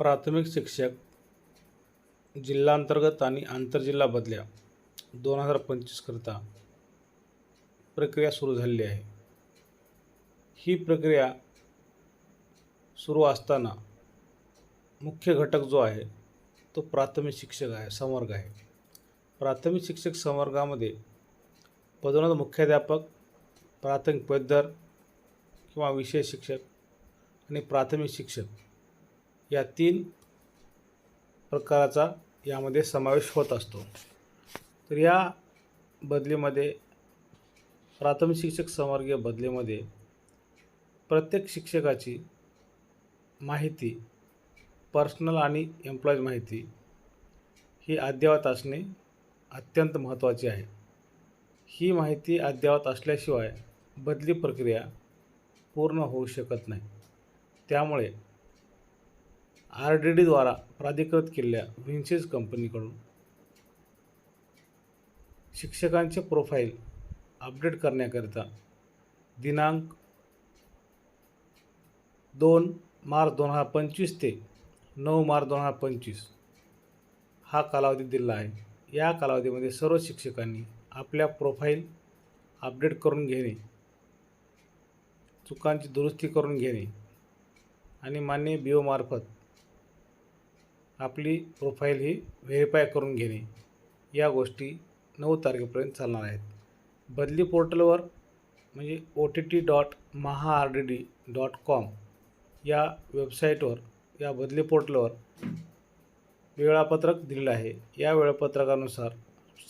प्राथमिक शिक्षक जिल्हांतर्गत आणि आंतरजिल्हा बदल्या दोन हजार पंचवीसकरिता प्रक्रिया सुरू झालेली आहे. ही प्रक्रिया सुरू असताना मुख्य घटक जो आहे तो प्राथमिक शिक्षक आहे संवर्ग आहे. प्राथमिक शिक्षक संवर्गामध्ये पदोन्नत मुख्याध्यापक प्राथमिक पदवीधर किंवा विषय शिक्षक आणि प्राथमिक शिक्षक या तीन प्रकाराचा यामध्ये समावेश होत असतो. तर या बदलीमध्ये प्राथमिक शिक्षक संवर्गीय बदलीमध्ये प्रत्येक शिक्षकाची माहिती पर्सनल आणि एम्प्लॉईज माहिती ही अद्ययावत असणे अत्यंत महत्त्वाची आहे. ही माहिती अद्ययावत असल्याशिवाय बदली प्रक्रिया पूर्ण होऊ शकत नाही. त्यामुळे आर डी डीद्वारा प्राधिकृत केलेल्या विन्सेस कंपनीकडून शिक्षकांचे प्रोफाईल अपडेट करण्याकरिता दिनांक दोन मार्च दोन हजार पंचवीस ते नऊ मार्च दोन हजार पंचवीस हा कालावधी दिला आहे. या कालावधीमध्ये सर्व शिक्षकांनी आपल्या प्रोफाईल अपडेट करून घेणे चुकांची दुरुस्ती करून घेणे आणि मान्य बी ओमार्फत आपली प्रोफाईल ही व्हेरीफाय करून घेणे. या गोष्टी नऊ तारखेपर्यंत चालणार आहेत. बदली पोर्टलवर म्हणजे O T T dot Maha R D D dot com या वेबसाईटवर या बदली पोर्टलवर वेळापत्रक दिलेलं आहे. या वेळापत्रकानुसार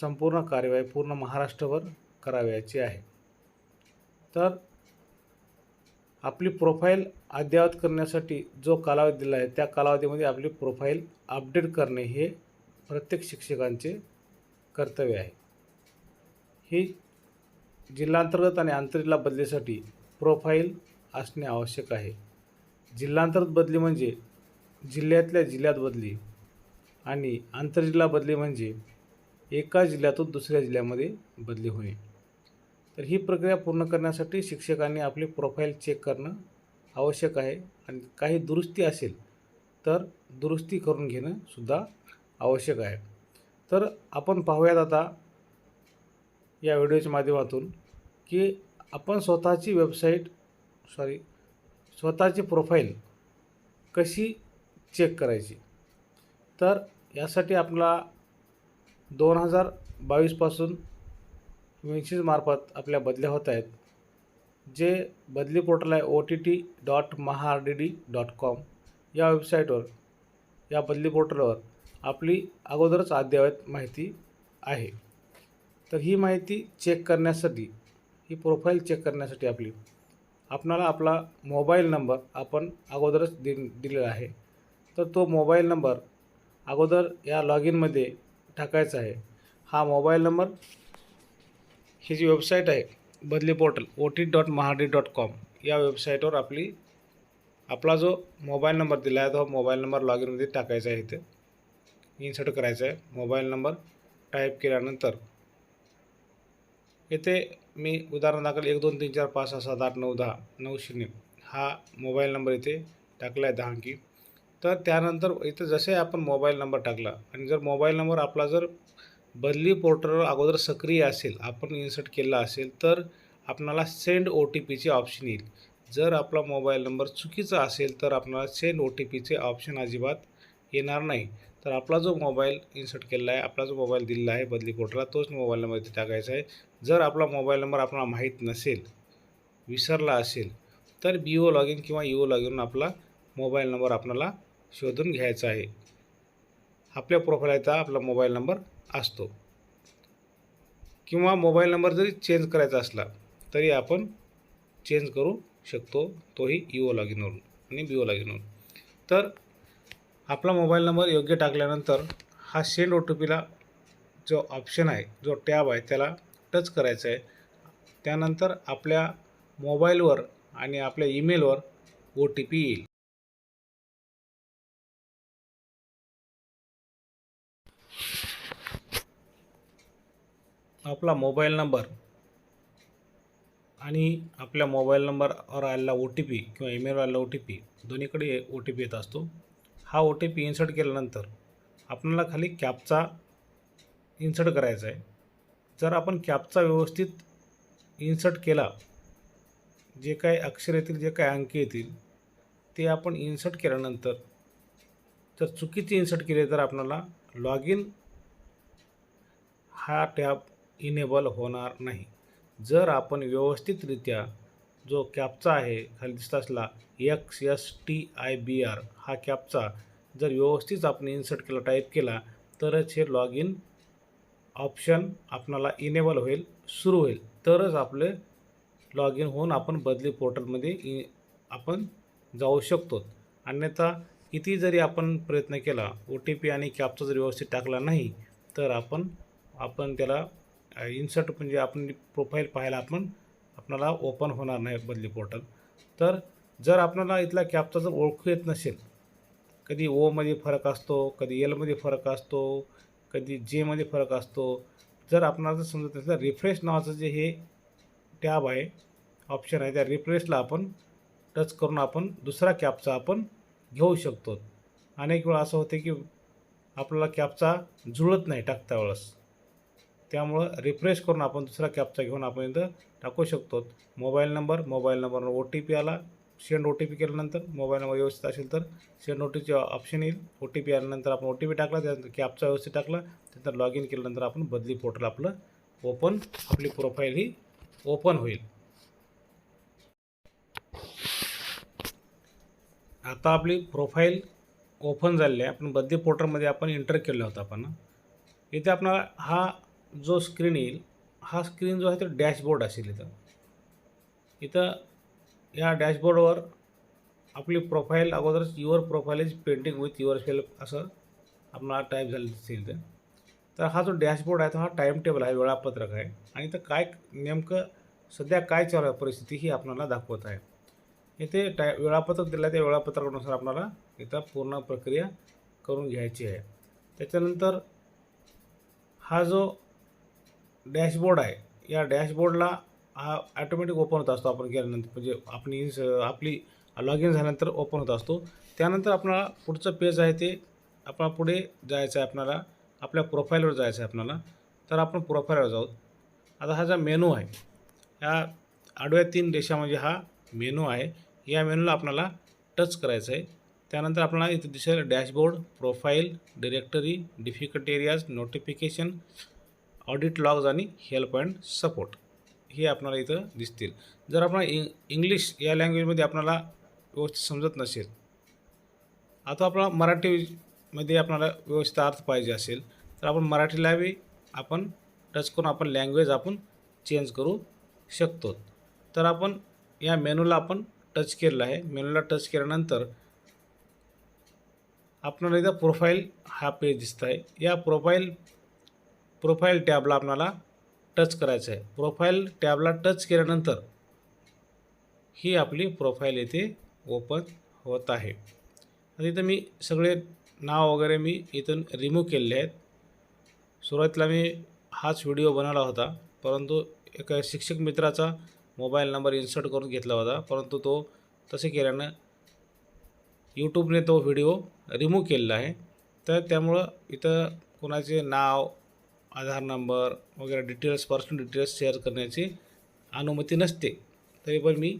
संपूर्ण कार्यवाही पूर्ण महाराष्ट्रभर करावयाची आहे. तर आपली प्रोफाईल अद्ययावत करण्यासाठी जो कालावधी दिला आहे त्या कालावधीमध्ये आपली प्रोफाईल अपडेट करणे हे प्रत्येक शिक्षकांचे कर्तव्य आहे. ही जिल्हांतर्गत आणि आंतरजिल्हा बदलीसाठी प्रोफाईल असणे आवश्यक आहे. जिल्हांतर्गत बदली म्हणजे जिल्ह्यातल्या जिल्ह्यात बदली आणि आंतरजिल्हा बदली म्हणजे एका जिल्ह्यातून दुसऱ्या जिल्ह्यामध्ये बदली होणे. तर ही प्रक्रिया पूर्ण करण्यासाठी शिक्षकांनी आपली प्रोफाईल चेक करणं आवश्यक आहे. आणि काही दुरुस्ती असेल तर दुरुस्ती करून घेणं सुद्धा आवश्यक आहे. तर आपण पाहूयात आता या व्हिडिओच्या माध्यमातून की आपण स्वतःची वेबसाईट सॉरी स्वतःची प्रोफाईल कशी चेक करायची? तर यासाठी आपला दोन हजार बावीसपासून विन्सीजमार्फत आपल्या बदल्या होत आहेत जे बदली पोर्टल आहे O T T dot Maha R D D dot com या वेबसाईटवर या बदली पोर्टलवर आपली अगोदरच अद्ययावत माहिती आहे. तर ही माहिती चेक करण्यासाठी ही प्रोफाईल चेक करण्यासाठी आपली आपणाला आपला मोबाईल नंबर आपण अगोदरच दि दिलेला आहे. तर तो मोबाईल नंबर अगोदर या लॉग इनमध्ये टाकायचा आहे. हा मोबाईल नंबर ही जी वेबसाईट आहे बदली portal O T dot महाडी dot com या वेबसाईटवर आपली आपला जो मोबाईल नंबर दिला आहे तो मोबाईल नंबर लॉग इनमध्ये टाकायचा आहे इथे. इन्सर्ट करायचा आहे. मोबाईल नंबर टाईप केल्यानंतर. येथे मी उदाहरण दाखल एक दोन तीन चार पाच सहा सात आठ नऊ दहा नऊ शून्य हा मोबाईल नंबर इथे टाकला आहे दहा अंकी. तर त्यानंतर इथं जसे आपण मोबाईल नंबर टाकला आणि जर मोबाईल नंबर आपला जर बदली पोर्टलवर अगोदर सक्रिय असेल आपण इन्सर्ट केला असेल तर आपणाला सेंड ओ टी पीचे ऑप्शन येईल. जर आपला मोबाईल नंबर चुकीचा असेल तर आपणाला सेंड ओ टी पीचे ऑप्शन अजिबात येणार नाही. तर आपला जो मोबाईल इन्सर्ट केलेला आहे आपला जो मोबाईल दिलेला आहे बदली कोटला तोच मोबाईल नंबर इथे टाकायचा आहे. जर आपला मोबाईल नंबर आपल्याला माहीत नसेल विसरला असेल तर बी ओ लॉग इन किंवा यू ओ लॉग इन आपला मोबाईल नंबर आपल्याला शोधून घ्यायचा आहे. आपल्या प्रोफाईलचा आपला मोबाईल नंबर असतो. किंवा मोबाईल नंबर जरी चेंज करायचा असला तरी आपण चेंज करू शकतो तोही यू ओ लॉग इनवरून आणि बी ओ लॉग इनवरून तर आपला मोबाईल नंबर योग्य टाकल्यानंतर हा सेंड ओ टी पीला जो ऑप्शन आहे जो टॅब आहे त्याला टच करायचा आहे. त्यानंतर आपल्या मोबाईलवर आणि आपल्या ईमेलवर ओ टी पी येईल. आपला मोबाईल नंबर आणि आपल्या मोबाईल नंबरवर आलेला ओ टी पी किंवा ईमेलवर आलेला ओ टी पी दोन्हीकडे ओ टी पी येत असतो. हा ओ टी पी इन्सर्ट केल्यानंतर आपल्याला खाली कॅपचा इन्सर्ट करायचा आहे. जर आपण कॅपचा व्यवस्थित इन्सर्ट केला जे काय अक्षर येतील जे काय अंक येतील ते आपण इन्सर्ट केल्यानंतर जर चुकीचे इन्सर्ट केले तर आपल्याला लॉग इन हा टॅब इनेबल होणार नाही. जर आपण व्यवस्थितरित्या जो कॅपचा आहे खाली दिसत असला X S T I B R हा कॅपचा जर व्यवस्थित आपण इन्सर्ट केला टाईप केला तरच हे लॉग इन ऑप्शन आपणाला इनेबल होईल सुरू होईल. तरच आपले लॉग इन होऊन आपण बदली पोर्टलमध्ये इ आपण जाऊ शकतो. अन्यथा किती जरी आपण प्रयत्न केला ओ टी पी आणि कॅपचा जर व्यवस्थित टाकला नाही तर आपण आपण त्याला इन्सर्ट म्हणजे आपण प्रोफाईल पाहायला आपण आपणाला ओपन होणार नाही बदली पोर्टल तर जर आपल्याला इथला कॅपचा जर ओळखू येत नसेल कधी ओमध्ये फरक असतो कधी एलमध्ये फरक असतो कधी जेमध्ये फरक असतो जर आपणाला जर समजत नसेल रिफ्रेश नावाचं जे हे टॅब आहे ऑप्शन आहे त्या रिफ्रेशला आपण टच करून आपण दुसरा कॅपचा आपण घेऊ शकतो. अनेक वेळा असं होते की आपल्याला कॅपचा जुळत नाही टाकता वेळेस. त्यामुळं रिफ्रेश करून आपण दुसरा कॅपचा घेऊन आपण इथं टाकू शकतो. मोबाईल नंबर मोबाईल नंबरवर ओ टी पी आला सेंड ओ टी पी केल्यानंतर मोबाईल नंबर व्यवस्थित असेल तर सेंड ओ टी ऑप्शन येईल. ओ टी पी आल्यानंतर आपण ओ टी पी टाकला त्यानंतर कॅपचा व्यवस्थित टाकला त्यानंतर लॉग इन केल्यानंतर आपण बदली पोर्टल आपलं ओपन आपली प्रोफाईल ही ओपन होईल. आता आपली प्रोफाईल ओपन झालेली आहे. आपण बदली पोर्टलमध्ये आपण एंटर केलं होतं आपण. इथे आपणाला हा जो स्क्रीन येईल हा स्क्रीन जो आहे तो डॅशबोर्ड असेल इथं. इथं या डॅशबोर्डवर आपली प्रोफाईल अगोदरच your profile is pending with yourself असं आपला टाईप झालं दिसेल इथं. तर हा जो डॅशबोर्ड आहे तो हा टाईम टेबल आहे वेळापत्रक आहे. आणि इथं काय नेमकं सध्या काय चालू आहे परिस्थिती ही आपल्याला दाखवत आहे. इथे टाय वेळापत्रक दिलं आहे त्या वेळापत्रकानुसार आपल्याला इथं पूर्ण प्रक्रिया करून घ्यायची आहे. त्याच्यानंतर हा जो डॅशबोर्ड आहे. या डॅशबोर्डला हा ॲटोमॅटिक ओपन होत असतो आपण गेल्यानंतर. म्हणजे आपण इन्स आपली लॉग इन झाल्यानंतर ओपन होत असतो. त्यानंतर आपणाला पुढचं पेज आहे ते आपण पुढे जायचं आहे आपणाला आपल्या प्रोफाईलवर जायचं आहे आपणाला. तर आपण प्रोफाईलवर जाऊ. आता हा जो मेनू आहे ह्या आडव्या तीन रेषामध्ये हा मेनू आहे. या मेनूला आपणाला टच करायचं आहे. त्यानंतर आपल्याला इथे दिसेल dashboard profile directory difficult areas notification audit logs आणि हेल्प अँड सपोर्ट हे आपल्याला इथं दिसतील. जर आपण इंग इंग्लिश या लँग्वेजमध्ये आपणाला व्यवस्थित समजत नसेल आता आपला मराठीमध्ये आपणाला व्यवस्थित अर्थ पाहिजे असेल तर आपण मराठीला बी आपण टच करून आपण लँग्वेज आपण चेंज करू शकतो. तर आपण या मेनूला आपण टच केलेला आहे. मेनूला टच केल्यानंतर आपल्याला इथं प्रोफाईल हा पेज दिसत आहे. या प्रोफाईल प्रोफाईल टॅबला आपणाला टच करायचं आहे प्रोफाईल टॅबला टच केल्यानंतर ही आपली प्रोफाईल येथे ओपन होत आहे. आता इथं मी सगळे नाव वगैरे मी इथून रिमूव्ह केलेले आहेत. सुरुवातीला मी हाच व्हिडिओ बनवला होता परंतु एका शिक्षक मित्राचा मोबाईल नंबर इन्सर्ट करून घेतला होता परंतु तो तसे केल्यानं यूट्यूबने तो व्हिडिओ रिमूव्ह केलेला आहे. तर त्यामुळं इथं कोणाचे नाव आधार नंबर वगैरे डिटेल्स पर्सनल डिटेल्स शेअर करण्याची अनुमती नसते. तरी पण मी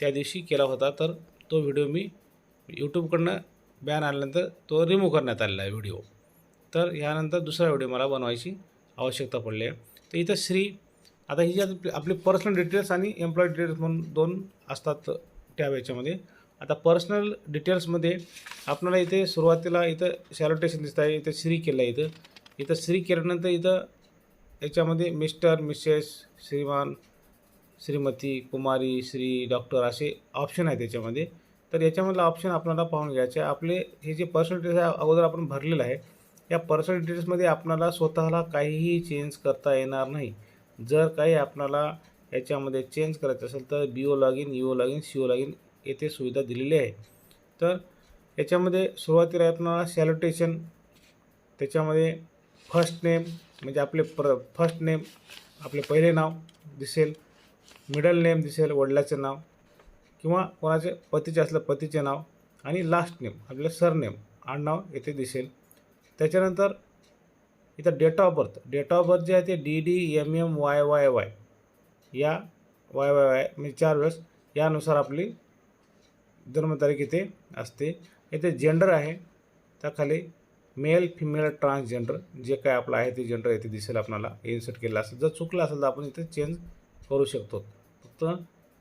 त्या दिवशी केला होता तर तो व्हिडिओ मी यूट्यूबकडनं बॅन आल्यानंतर तो रिमूव्ह करण्यात आलेला आहे व्हिडिओ तर ह्यानंतर दुसरा व्हिडिओ मला बनवायची आवश्यकता पडली आहे. तर इथं श्री आता ही जी आपली आपली पर्सनल डिटेल्स आणि एम्प्लॉई डिटेल्स म्हणून दोन असतात टॅब याच्यामध्ये. आता पर्सनल डिटेल्समध्ये आपल्याला इथे सुरुवातीला इथं सॅलोटेशन दिसत आहे इथं श्री केलं आहे इथं. इथं श्री केल्यानंतर इथं याच्यामध्ये मिस्टर मिसेस श्रीमान श्रीमती कुमारी श्री डॉक्टर असे ऑप्शन आहेत त्याच्यामध्ये तर याच्यामधलं ऑप्शन आपल्याला पाहून घ्यायचे आहे. आपले हे जे पर्सनल डिटेल्स आहे अगोदर आपण भरलेलं आहे. या पर्सनल डिटेल्समध्ये आपल्याला स्वतःला काहीही चेंज करता येणार नाही. जर काही आपल्याला याच्यामध्ये चेंज करायचं असेल तर B O log in U O log in C O log in येथे सुविधा दिलेली आहे. तर याच्यामध्ये सुरुवातीला आपल्याला सॅल्युटेशन त्याच्यामध्ये फर्स्ट नेम म्हणजे आपले प्र फर्स्ट नेम आपले पहिले नाव दिसेल मिडल नेम दिसेल वडिलाचे नाव किंवा कोणाचे पतीचे असलं पतीचे नाव आणि लास्ट नेम आपलं सरनेम आडनाव येथे दिसेल. त्याच्यानंतर इथं date of birth date of birth जे आहे ते D D M M Y Y Y या वाय वाय वाय म्हणजे चार वेळेस यानुसार आपली जन्मतारीख इथे असते. इथे जेंडर आहे त्याखाली मेल फिमेल ट्रान्सजेंडर जे काय आपलं आहे ते जेंडर इथे दिसेल आपल्याला. इन्सर्ट केलं असेल. जर चुकलं असेल तर आपण इथे चेंज करू शकतो. फक्त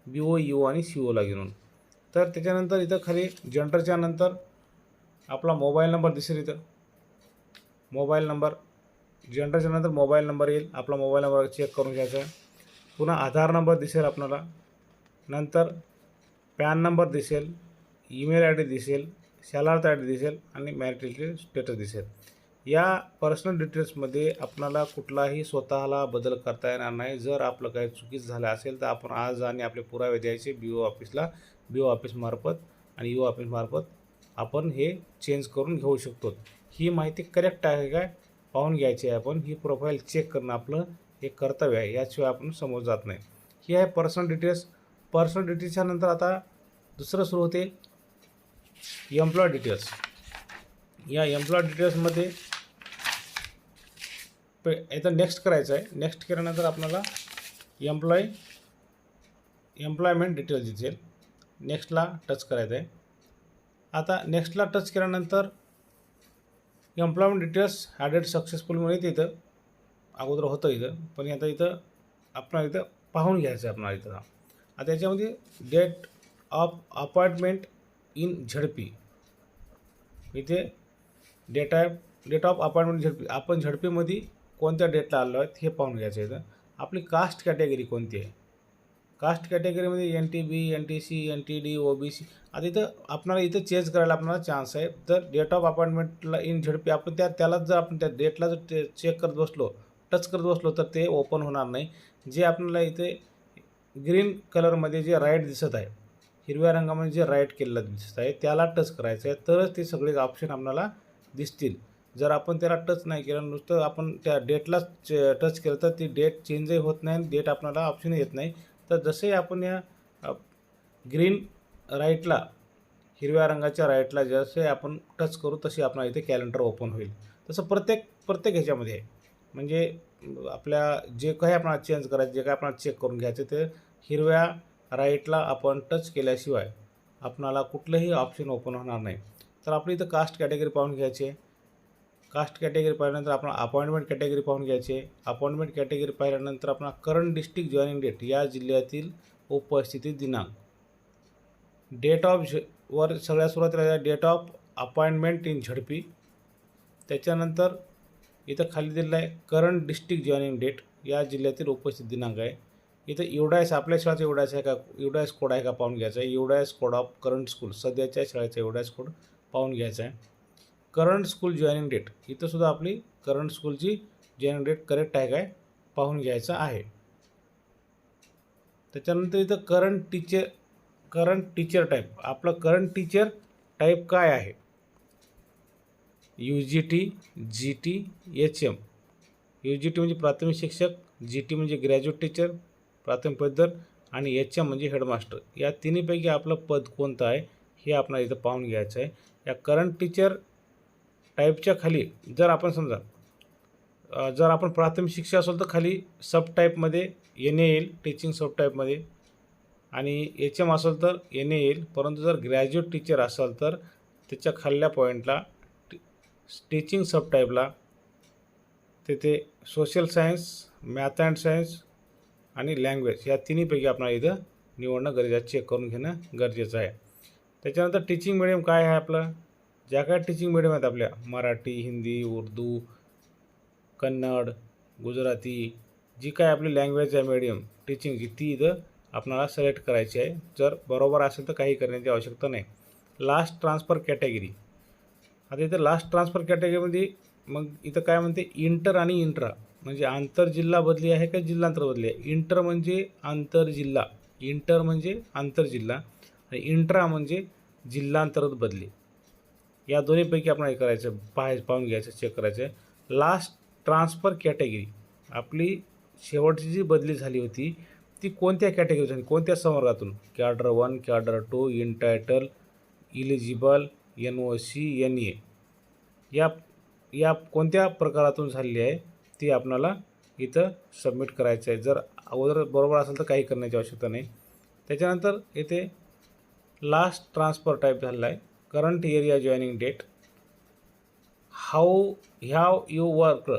बी ओ यू आणि सी ओला घेऊन. तर त्याच्यानंतर इथं खाली जेंडरच्या नंतर आपला मोबाईल नंबर दिसेल इथं. मोबाईल नंबर जेंडरच्या नंतर मोबाईल नंबर येईल. आपला मोबाईल नंबर चेक करून घ्यायचा आहे. पुन्हा आधार नंबर दिसेल आपल्याला. नंतर पॅन नंबर दिसेल. ईमेल आय डी दिसेल. शालार्थ आय दिसेल आणि मॅरिटल स्टेटस दिसेल. या पर्सनल डिटेल्समध्ये आपणाला कुठलाही स्वतःला बदल करता येणार नाही. जर आपलं काही चुकीचं झालं असेल तर आपण आज आणि आपले पुरावे द्यायचे बी ओ ऑफिसला बी ओ ऑफिसमार्फत आणि यू ऑफिसमार्फत आपण हे चेंज करून घेऊ शकतो. ही माहिती करेक्ट आहे काय पाहून घ्यायची आहे आपण. ही प्रोफाईल चेक करणं आपलं हे कर्तव्य आहे. याशिवाय आपण समोर जात नाही. ही आहे पर्सनल डिटेल्स पर्सनल डिटेल्सच्या नंतर आता दुसरं सुरू होते. एम्प्लॉय डिटेल्स या एम्प्लॉय डिटेल्समध्ये पे इथं नेक्स्ट करायचं आहे. नेक्स्ट केल्यानंतर आपल्याला एम्प्लॉय एम्प्लॉयमेंट डिटेल्स दिसेल. नेक्स्टला टच करायचं आहे आता नेक्स्टला टच केल्यानंतर एम्प्लॉयमेंट डिटेल्स ॲडेड सक्सेसफुल म्हणून येते इथं अगोदर होतं इथं. पण आता इथं आपल्याला इथं पाहून घ्यायचं आहे आपल्याला इथं. आता याच्यामध्ये date of appointment in Z P. इथे date date of appointment Z P. आपण झडपीमध्ये कोणत्या डेटला आलो आहेत हे पाहून घ्यायचं आहे इथं. आपली कास्ट कॅटेगरी कोणती आहे? कास्ट कॅटेगरीमध्ये N T B N T C N T D O B C आता इथं आपणाला इथं चेंज करायला आपणाला चान्स आहे. तर डेट ऑफ अपॉइंटमेंटला इन झडपी. आपण त्या त्यालाच जर आपण त्या डेटला जर ते चेक करत बसलो टच करत बसलो तर ते ओपन होणार नाही. जे आपल्याला इथे ग्रीन कलरमध्ये जे राईट दिसत आहे हिरव्या रंगामध्ये जे राईट केलेलं दिसत आहे त्याला टच करायचं आहे. तरच ते सगळे ऑप्शन आपल्याला दिसतील. जर आपण त्याला टच नाही केलं नुसतं आपण त्या डेटलाच टच केलं तर ती डेट चेंजही होत नाही आणि डेट आपल्याला ऑप्शन येत नाही. तर जसे आपण या ग्रीन राईटला हिरव्या रंगाच्या राईटला जसे आपण टच करू तशी आपल्याला इथे कॅलेंडर ओपन होईल. तसं प्रत्येक प्रत्येक ह्याच्यामध्ये आहे. म्हणजे आपल्या जे काही आपल्याला चेंज करायचं जे काही आपल्याला चेक करून घ्यायचं ते हिरव्या राईटला आपण टच केल्याशिवाय आपणाला कुठलंही ऑप्शन ओपन होणार नाही. तर आपली इथं कास्ट कॅटेगरी पाहून घ्यायची. आहे कास्ट कॅटेगरी पाहिल्यानंतर आपण अपॉइंटमेंट कॅटेगरी पाहून घ्यायची. अपॉइंटमेंट कॅटेगरी पाहिल्यानंतर आपण करंट डिस्ट्रिक्ट जॉईनिंग डेट या जिल्ह्यातील उपस्थिती दिनांक. डेट ऑफ झ वर सगळ्या सुरुवातीला date of appointment in Z P. त्याच्यानंतर इथं खाली दिलेलं आहे करंट डिस्ट्रिक्ट जॉईनिंग डेट या जिल्ह्यातील उपस्थित दिनांक आहे. इथं युडायस आपल्या शाळेचा युडायस आहे का युडायस कोड आहे का पाहून घ्यायचा आहे. UDISE code of current school सध्याच्या शाळेचा युडायस कोड पाहून घ्यायचा आहे. करंट स्कूल जॉईनिंग डेट इथं सुद्धा आपली करंट स्कूलची जॉईनिंग डेट करेक्ट आहे काय पाहून घ्यायचं आहे. त्याच्यानंतर इथं current teacher current teacher type आपलं करंट टीचर टाईप काय आहे? U G T G T H M U G T म्हणजे प्राथमिक शिक्षक जी टी म्हणजे ग्रॅज्युएट टीचर प्राथमिक पदर आणि एच एम म्हणजे हेडमास्टर या तिन्हीपैकी आपलं पद कोणतं आहे? हे आपल्याला इथं पाहून घ्यायचं आहे. या करंट टीचर टाईपच्या खाली जर आपण समजा जर आपण प्राथमिक शिक्षा असेल तर खाली सब टाईपमध्ये एन ए येईल टीचिंग सब टाईपमध्ये आणि एच एम असेल तर एन ए येईल परंतु जर ग्रॅज्युएट टीचर असेल तर त्याच्या खाल्ल्या पॉईंटला टीचिंग सब टाईपला तिथे social science math and science आणि लँग्वेज या तिन्हीपैकी आपल्याला इथं निवडणं गरजेचं चेक करून घेणं गरजेचं आहे. त्याच्यानंतर टीचिंग मिडियम काय आहे आपलं? ज्या काय टीचिंग मिडियम आहेत आपल्या? मराठी हिंदी उर्दू कन्नड गुजराती जी काय आपली लँग्वेज आहे मीडियम टीचिंगची ती इथं आपणाला सिलेक्ट करायची आहे. जर बरोबर असेल तर काही करण्याची आवश्यकता नाही. लास्ट ट्रान्सफर कॅटेगरी आता इथं लास्ट ट्रान्सफर कॅटेगरीमध्ये मग इथं काय म्हणते? इंटर आणि इंट्रा म्हणजे आंतरजिल्हा बदली आहे का जिल्हांतर बदली आहे? इंटर म्हणजे आंतरजिल्हा इंटर म्हणजे आंतरजिल्हा आणि इंट्रा म्हणजे जिल्हांतर्गत बदली. या दोन्हीपैकी आपण हे करायचं पाहाय पाहून घ्यायचं चेक करायचं. आहे लास्ट ट्रान्सफर कॅटेगरी आपली शेवटची जी बदली झाली होती ती कोणत्या कॅटेगरी झाली कोणत्या संवर्गातून? Cadre one cadre two entitled eligible N O C N A या या कोणत्या प्रकारातून झालेली आहे? ती आपणाला इथं सबमिट करायचं आहे. जर अगोदर बरोबर असेल तर काही करण्याची आवश्यकता नाही. त्याच्यानंतर इथे लास्ट ट्रान्सफर टाईप झालेला आहे. Current area joining date how have you work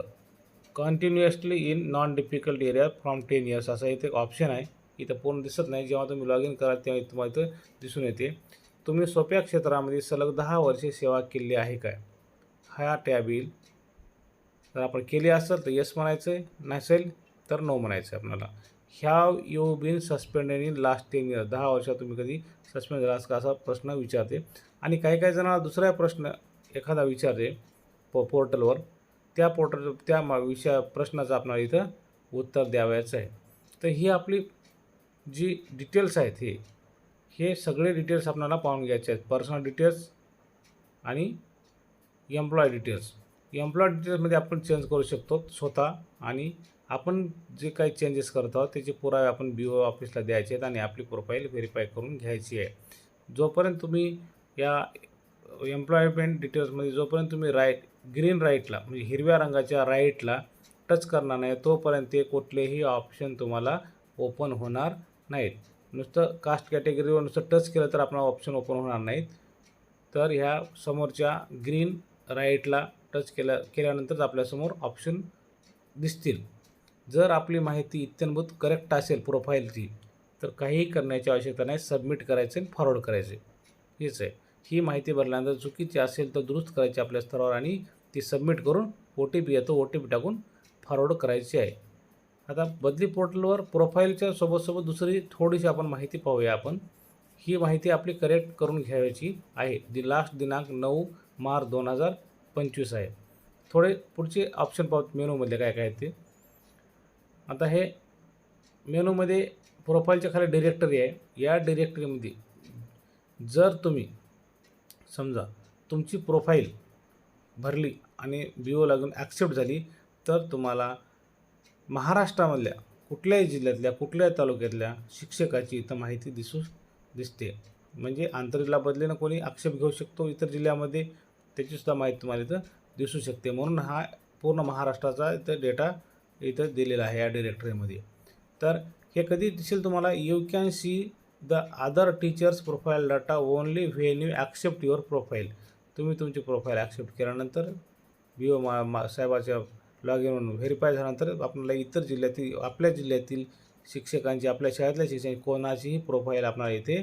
continuously in non difficult area from ten years असा इथे एक ऑप्शन आहे. इथं पूर्ण दिसत नाही. जेव्हा तुम्ही लॉग इन कराल तेव्हा तुम्हाला इथं दिसून येते. तुम्ही सोप्या क्षेत्रामध्ये सलग दहा वर्षे सेवा केली आहे काय? हा टॅब येईल. जर आपण केली असेल तर येस म्हणायचं आहे. नसेल तर नो म्हणायचं आहे आपल्याला. Have you been suspended in last ten years दहा वर्षात तुम्ही कधी सस्पेंड झाला का असा प्रश्न विचारते. आणि काही काही जणांना दुसरा प्रश्न एखादा विचारते पो पोर्टलवर. त्या पोर्टल त्या मा विषया प्रश्नाचं आपल्याला इथं उत्तर द्यावयाचं आहे. तर ही आपली जी डिटेल्स आहेत हे हे सगळे डिटेल्स आपल्याला पाहून घ्यायचे आहेत. पर्सनल डिटेल्स आणि एम्प्लॉय डिटेल्स एम्प्लॉय डिटेल्समध्ये आपण चेंज करू शकतो स्वतः आणि आपण जे काही चेंजेस करत आहोत त्याचे पुरावे आपण बी ओ ऑफिसला द्यायचे आहेत आणि आपली प्रोफाईल व्हेरीफाय करून घ्यायची आहे. जोपर्यंत तुम्ही या एम्प्लॉयमेंट डिटेल्समध्ये जोपर्यंत तुम्ही राईट ग्रीन राईटला म्हणजे हिरव्या रंगाच्या राईटला टच करणार नाही तोपर्यंत ते कुठलेही ऑप्शन तुम्हाला ओपन होणार नाहीत. नुसतं कास्ट कॅटेगरीवर नुसतं टच केलं तर आपला ऑप्शन ओपन होणार नाहीत. तर ह्या समोरच्या ग्रीन राईटला टच केल्या केल्यानंतरच आपल्यासमोर ऑप्शन दिसतील. जर आपली माहिती इत्यंभूत करेक्ट असेल प्रोफाईलची तर काहीही करण्याची आवश्यकता नाही सबमिट करायचे आणि फॉरवर्ड करायचे. हेच आहे. ही माहिती भरल्यानंतर चुकीची असेल तर दुरुस्त करायची आपल्या स्तरावर आणि ती सबमिट करून ओ टी पी येतो ओ टी पी टाकून फॉरवर्ड करायची आहे. आता बदली पोर्टलवर प्रोफाईलच्या सोबतसोबत दुसरी थोडीशी आपण माहिती पाहूया आपण. ही माहिती आपली करेक्ट करून घ्यायची आहे. दि लास्ट दिनांक नऊ मार्च दोन हजार पंचवीस आहे. थोडे पुढचे ऑप्शन पाहू मेनूमधले काय काय ते. आता हे मेनूमध्ये प्रोफाईलच्या खाली डिरेक्टरी आहे. या डिरेक्टरीमध्ये जर तुम्ही समजा तुमची प्रोफाईल भरली आणि बी ओ लागून ॲक्सेप्ट झाली तर तुम्हाला महाराष्ट्रामधल्या कुठल्याही जिल्ह्यातल्या कुठल्याही तालुक्यातल्या शिक्षकाची इथं माहिती दिसू दिसते. म्हणजे आंतरजिल्हा बदलीनं कोणी आक्षेप घेऊ शकतो इतर जिल्ह्यामध्ये त्याचीसुद्धा माहिती तुम्हाला इथं दिसू शकते. म्हणून हा पूर्ण महाराष्ट्राचा इथं डेटा इथं दिलेला आहे या डिरेक्टरीमध्ये तर हे कधी दिसेल तुम्हाला? You can see the other teachers profile data only when you accept your profile तुम्ही तुमची प्रोफाईल ॲक्सेप्ट केल्यानंतर बी ओ मा मा साहेबाच्या लॉग इन व्हेरीफाय झाल्यानंतर आपल्याला इतर जिल्ह्यातील आपल्या जिल्ह्यातील शिक्षकांची आपल्या शाळेतल्या शिक्षकांची कोणाचीही प्रोफाईल आपल्याला इथे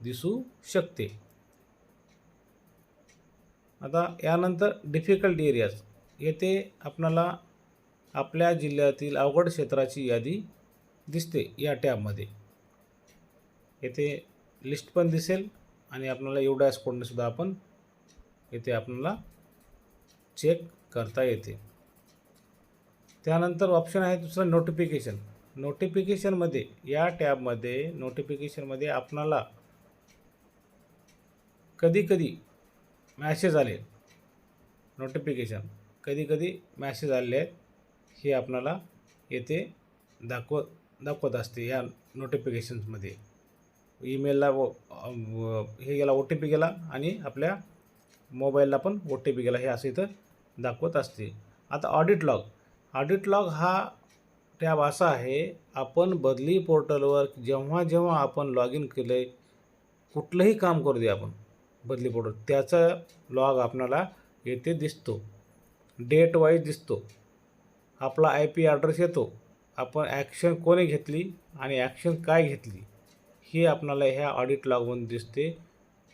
दिसू शकते. आता यानंतर डिफिकल्ट एरियाज येथे आपणाला आपल्या जिल्ह्यातील अवघड क्षेत्राची यादी दिसते या टॅबमध्ये. येथे लिस्ट पण दिसेल आणि आपल्याला एवढ्या स्कोडनेसुद्धा आपण येथे आपल्याला चेक करता येते. त्यानंतर ऑप्शन आहे दुसरं नोटिफिकेशन नोटिफिकेशनमध्ये या टॅबमध्ये नोटिफिकेशनमध्ये आपणाला कधी कधी मॅसेज आले नोटिफिकेशन कधी कधी मॅसेज आलेले आहेत. हे आपणाला येथे दाखव दाखवत असते या नोटिफिकेशन्समध्ये ईमेलला व हे गेला ओ टी पी गेला आणि आपल्या मोबाईलला पण ओ टी पी गेला. हे असं इथं दाखवत असते. आता ऑडिट लॉग ऑडिट लॉग हा टॅब असा आहे आपण बदली पोर्टलवर जेव्हा जेव्हा आपण लॉग इन केलं आहे कुठलंही काम करू दे आपण. बदली पडतो त्याचा लॉग आपणाला येथे दिसतो. डेट वाईज दिसतो. आपला आय पी ॲड्रेस येतो. आपण ॲक्शन कोणी घेतली आणि ॲक्शन काय घेतली हे आपणाला ह्या ऑडिट लॉगमधून दिसते.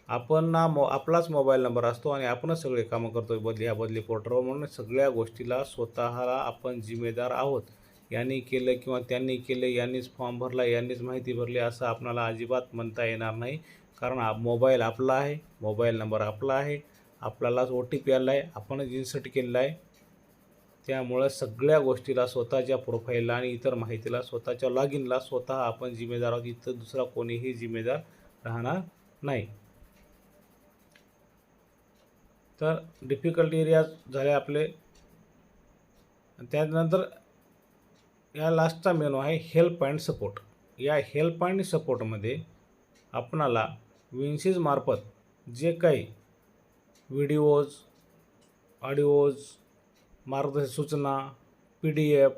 आपण ना मो आपलाच मोबाईल नंबर असतो आणि आपणच सगळे कामं करतो बदली ह्या बदली पोर्टरवर म्हणून सगळ्या गोष्टीला स्वतःला आपण जिम्मेदार आहोत. यांनी केलं किंवा त्यांनी केलं यांनीच फॉर्म भरला यांनीच माहिती भरली असं आपणाला अजिबात म्हणता येणार नाही. कारण आ मोबाईल आपला आहे मोबाईल नंबर आपला आहे आपल्यालाच ओ टी पी आला आहे आपणच इन्सर्ट केलेला आहे. त्यामुळं सगळ्या गोष्टीला स्वतःच्या प्रोफाईलला आणि इतर माहितीला स्वतःच्या लॉग इनला स्वतः आपण जिम्मेदार आहोत. इथं दुसरा कोणीही जिम्मेदार राहणार नाही. तर डिफिकल्ट एरिया झाले आपले. त्यानंतर या लास्टचा मेनू आहे हेल्प अँड सपोर्ट या हेल्प अँड सपोर्टमध्ये आपणाला विन्सीजमार्फत जे काही व्हिडिओज ऑडिओज मार्गदर्शक सूचना P D F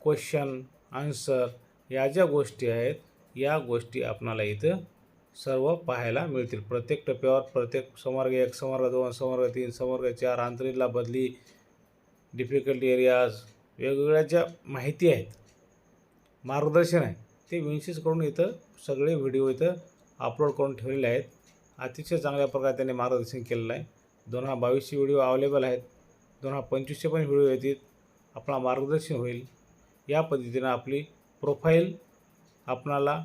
question answer या ज्या गोष्टी आहेत या गोष्टी आपणाला इथं सर्व पाहायला मिळतील. प्रत्येक टप्प्यावर प्रत्येक संवर्ग एक संवर्ग दोन संवर्ग तीन संवर्ग चार आंतरिकला बदली डिफिकल्टी एरियाज वेगवेगळ्या ज्या माहिती आहेत मार्गदर्शन आहे ते विन्सिस करून इथं सगळे व्हिडिओ इथं अपलोड करून ठेवलेले आहेत. अतिशय चांगल्या प्रकारे त्यांनी मार्गदर्शन केलेलं आहे. दोन हजार बावीसचे व्हिडिओ अवेलेबल आहेत. दोन हजार पंचवीसचे पण व्हिडिओ येतील. आपला मार्गदर्शन होईल. या पद्धतीनं आपली प्रोफाईल आपणाला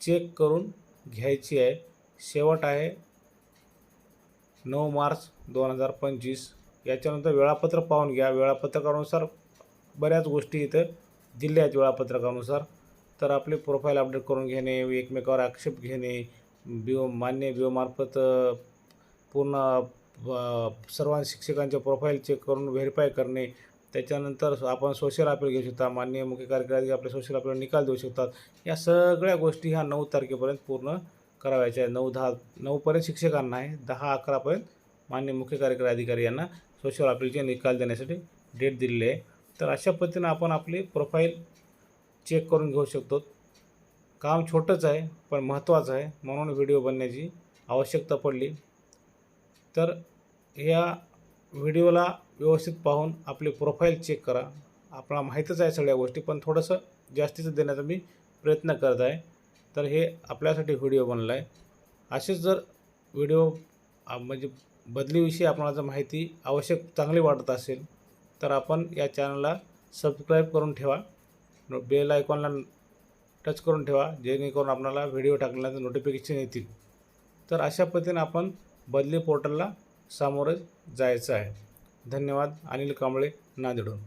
चेक करून घ्यायची आहे. शेवट आहे नऊ मार्च दोन हजार पंचवीस. याच्यानंतर वेळापत्रक पाहून घ्या. वेळापत्रकानुसार बऱ्याच गोष्टी इथं दिल्या आहेत. वेळापत्रकानुसार तर आपले प्रोफाईल अपडेट करून घेणे एकमेकावर आक्षेप घेणे बिओ मान्य बिओमार्फत पूर्ण सर्वां सर्व प्रोफाईल चेक करून व्हेरीफाय करणे. त्याच्यानंतर आपण सोशल अपील घेऊ शकता मान्य मुख्य कार्यकारी आपले सोशल अपील निकाल देऊ शकतात. या सगळ्या गोष्टी ह्या नऊ तारखेपर्यंत पूर्ण करावयाच्या आहेत. नऊ दहा नऊपर्यंत शिक्षकांना आहे दहा अकरापर्यंत मान्य मुख्य कार्यकारी अधिकारी यांना सोशल अपीलचे निकाल देण्यासाठी डेट दिलेली आहे. तर अशा पद्धतीनं आपण आपली प्रोफाईल चेक करून घेऊ शकतो. काम छोटंच आहे पण महत्त्वाचं आहे म्हणून व्हिडिओ बनण्याची आवश्यकता पडली. तर ह्या व्हिडिओला व्यवस्थित पाहून आपली प्रोफाईल चेक करा. आपल्याला माहीतच आहे सगळ्या गोष्टी पण थोडंसं जास्तीचं देण्याचा मी प्रयत्न करत आहे. तर हे आपल्यासाठी व्हिडिओ बनला आहे असेच जर व्हिडिओ म्हणजे बदलीविषयी आपणाला जर माहिती आवश्यक चांगली वाटत असेल तर आपण या चॅनलला सबस्क्राईब करून ठेवा. बेल आयकॉनला टच करून ठेवा जेणेकरून आपल्याला व्हिडिओ टाकल्यानंतर नोटिफिकेशन येतील. तर अशा पद्धतीने आपण बदली पोर्टलला सामोरं जायचं आहे. धन्यवाद. अनिल कांबळे नांदेडून